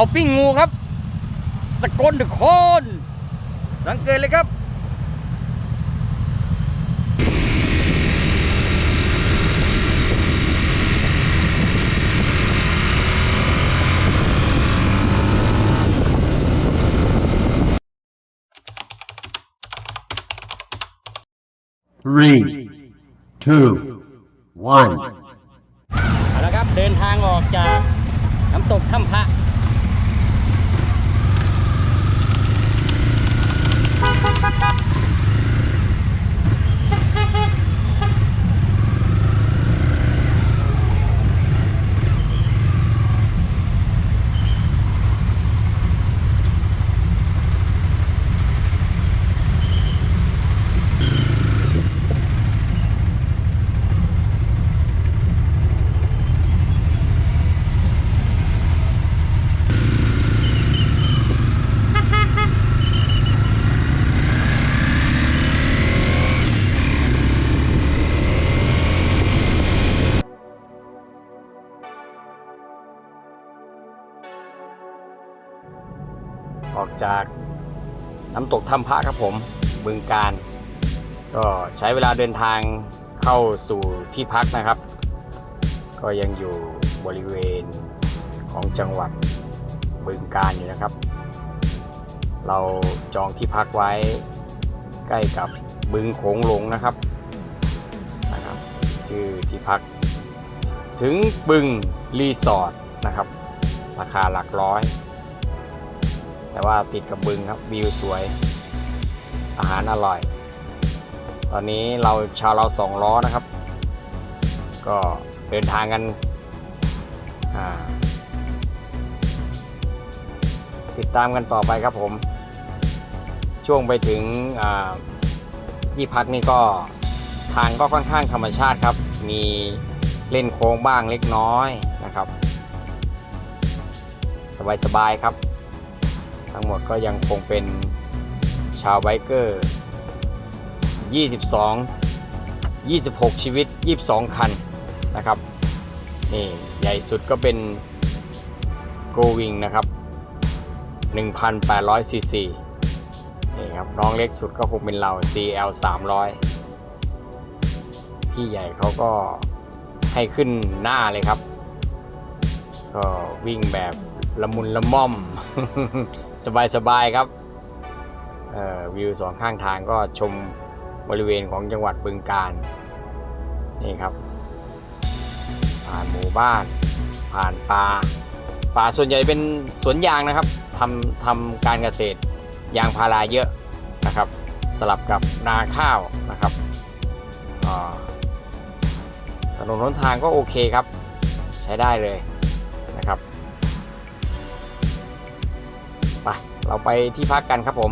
าปิ้งงูครับ สกลนครสังเกตเลยครับ Three, two, one. เอาละครับ เดินทางออกจากน้ำตกถ้ำพระ จากน้ำตกถ้ำพระครับผมบึงการ ก็ใช้เวลาเดินทางเข้าสู่ที่พักนะครับ ก็ยังอยู่บริเวณของจังหวัดบึงการอยู่นะครับ เราจองที่พักไว้ใกล้กับบึงโขงหลงนะครับนะครับ ชื่อที่พัก ถึงบึงรีสอร์ทนะครับ ราคาหลักร้อย แต่ว่าติดกับบึงครับวิวสวย อาหารอร่อย ตอนนี้เราชาวเราสองล้อนะครับ ก็เดินทางกันติดตามกันต่อไปครับผม ช่วงไปถึงที่พักนี่ก็ทางก็ค่อนข้างธรรมชาติครับ มีเล่นโค้งบ้างเล็กน้อยนะครับ สบายๆครับ ทั้งหมดก็ยังคงเป็นชาวไบเกอร์ 22 26 ชีวิต 22 คันนะครับ นี่ใหญ่สุดก็เป็น Go Wing นะครับ 1,800ซีซีนี่ครับน้องเล็กสุดก็คงเป็นเรา CL 300 พี่ใหญ่เขาก็ให้ขึ้นหน้าเลยครับ ก็วิ่งแบบละมุนละม่อม สบายๆครับวิวสองข้างทางก็ชมบริเวณของจังหวัดบึงกาฬนี่ครับ ผ่านหมู่บ้าน ผ่านป่าป่าส่วนใหญ่เป็นสวนยางนะครับทำทำการเกษตรยางพาราเยอะนะครับ สลับกับนาข้าวนะครับถนนหนทางก็โอเคครับ ใช้ได้เลยนะครับ เราไปที่พักกันครับผม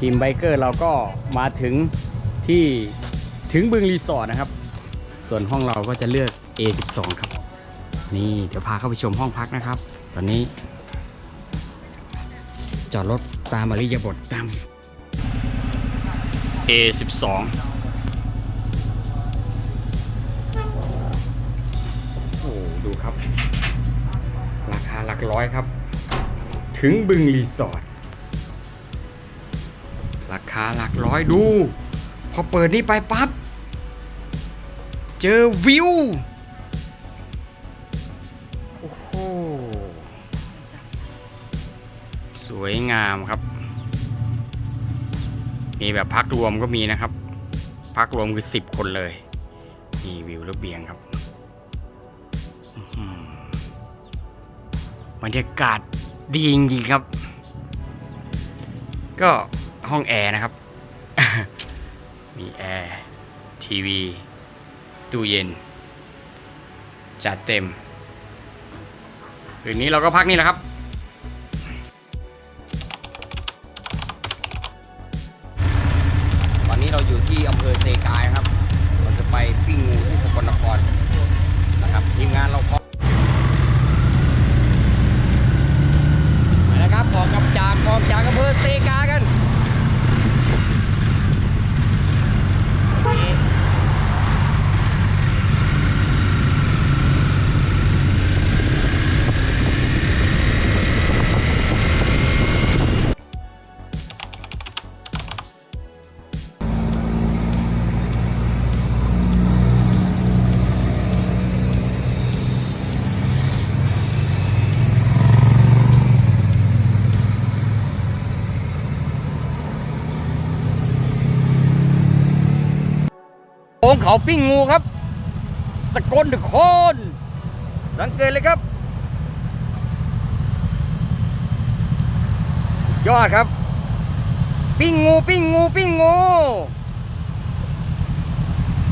ทีมไบเกอร์เราก็มาถึงที่ถึงบึงรีสอร์ทนะครับ ส่วนห้องเราก็จะเลือก A12 ครับ นี่เดี๋ยวพาเข้าไปชมห้องพักนะครับ ตอนนี้ จอดรถตามอริยบทตาม A12 โอ้ดูครับ ราคาหลักร้อยครับ ถึงบึงรีสอร์ทาหลักร้อยดู พอเปิดนี่ไปปั๊บ เจอวิว โอ้โห สวยงามครับ มีแบบพักรวมก็มีนะครับ พักรวมคือ 10 คนเลย นี่วิวระเบียงครับบรรยากาศดีจริงๆครับ ก็ ห้องแอร์นะครับ มีแอร์ทีวีตู้เย็น จัดเต็มคืนนี้เราก็พักนี่แหละครับ เขาปิ้งงูครับ สกลนครสังเกตเลยครับสุดยอดครับ ปิ้งงูปิ้งงูปิ้งงู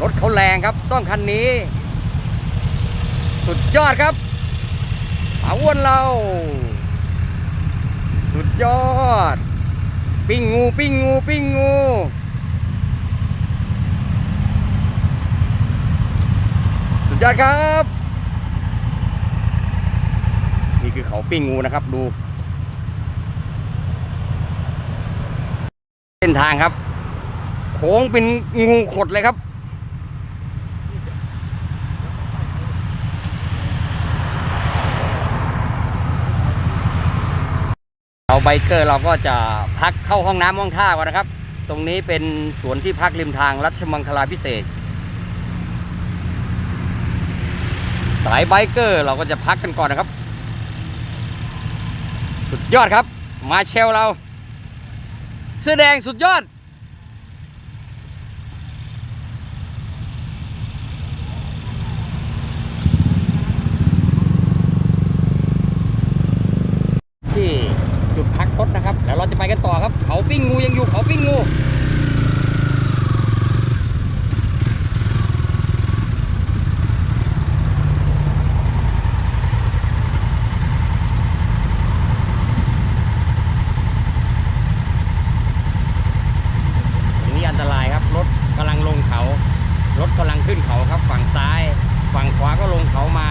รถเขาแรงครับ ต้องคันนี้ สุดยอดครับอาอ้วนเรา สุดยอด ปิ้งงูปิ้งงูปิ้งงู สุด ยอดครับ นี่คือเขาปิ้งงูนะครับดู เส้นทางครับ โค้งเป็นงูขดเลยครับเราไบเกอร์เราก็จะพักเข้าห้องน้ำห้องท่าก่อนนะครับ ตรงนี้เป็นสวนที่พักริมทางรัชมังคลาพิเศษ สายไบเกอร์เราก็จะพักกันก่อนนะครับ สุดยอดครับ มาเชลเราเสื้อแดงสุดยอด ที่จุดพักรถนะครับ แล้วเราจะไปกันต่อครับ เขาปิ้งงูยังอยู่เขาปิ้งงู ตรงนี้อันตรายครับ รถกำลังลงเขา รถกำลังขึ้นเขาครับ ฝั่งซ้าย ฝั่งขวาก็ลง เขามา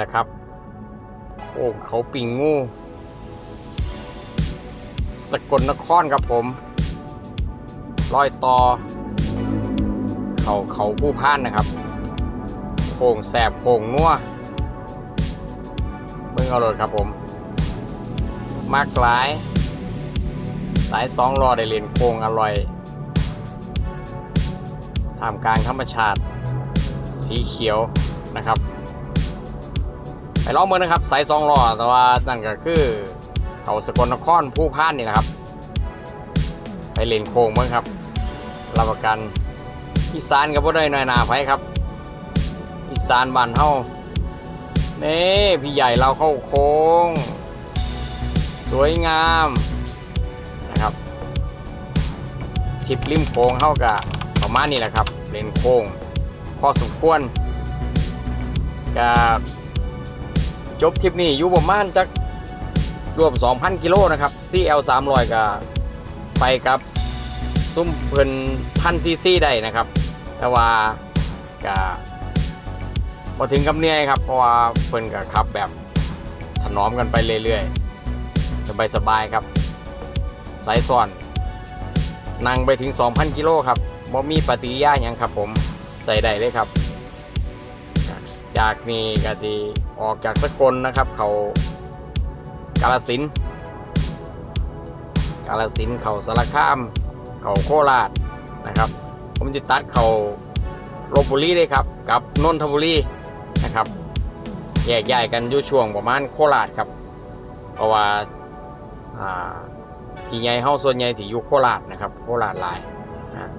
แหละครับ โอ้เขาปิงงู สกลนครครับผมรอยต่อ เขาเขาผู้พ่านนะครับโค้งแสบโค้งนัวเบิ่งเอาเลยครับผม มากหลาย สายสองรอได้เรียนโค้งอร่อยท่ามกลางธรรมชาติ สีเขียวนะครับ ไปลอเมือนะครับสายสองรอแต่ว่านั่นก็คือเขาสกลนครผู้พ่านนี่นะครับ ไปเลนโค้งเมืองครับรับประกันอีสานกับบ่ได้น้อยนาไผครับอีสานบ้านเฮานี่พี่ใหญ่เราเข้าโค้ง สวยงามนะครับทิปริมโค้งเข้ากับประมาณนี้แหละครับเลนโค้งพอสมควรกับ จบทริปนี้อยู่ประมาณจักรวม 2,000 กิโลนะครับ CL 300กับไปกับซุ้มเพิ่นพันซีซีได้นะครับ แต่ว่ากับพอถึงกับเนื่ยครับ เพราะว่าเพิ่นกับขับแบบถนอมกันไปเรื่อยๆ สบายๆครับ สายซ่อนนั่งไปถึง 2,000 กิโลครับบ่มีปฏิกิริยาหยังครับผมใส่ได้เลยครับ จากนี้ก็จะออกจากสกลนะครับ เขากาลสินกาลสินเขาสารคาม เขาโคราชนะครับ ผมจะตัดเขาลบบุรีเลยครับ กับนนทบุรีนะครับแยกย้ายกันอยู่ช่วงประมาณโคราชครับ เพราะว่าพี่ใหญ่เฮาส่วนใหญ่ที่อยู่โคราชนะครับ โคราชลายนะ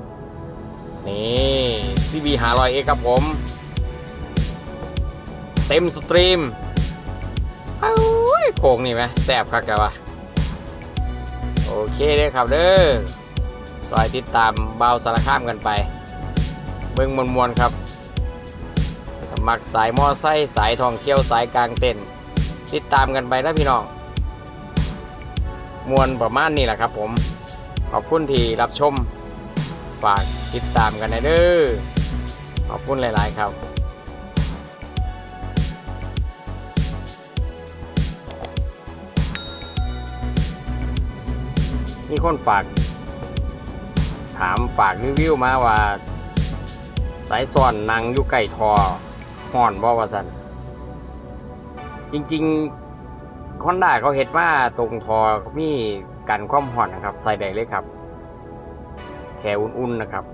นี่ CB 500 X ครับผม เต็มสตรีมเอ้ยโค้งนี่ไหมแซ่บคักแต่ว่าโอเคเด้อครับเด้อซอยติดตามเบาสารข้ามกันไป เบิ่งมวนๆครับมัครสายมอไซสายทองเที่ยวสายกลางเต้นติดตามกันไปนะพี่น้องมวนประมาณนี้แหละครับผม ขอบคุณที่รับชม ฝากติดตามกันนะเด้อขอบคุณหลาย ๆ ครับ มีคนฝาก ถามฝากรีวิวมาว่า สายซ่อนนางอยู่ไก่ทอห่อนบ่ว่าสันจริงๆคอนด้าเขาเห็ดมาตรงทอมีกันความห่อนนะครับ ใส่ได้เลยครับ แค่อุ่นๆนะครับ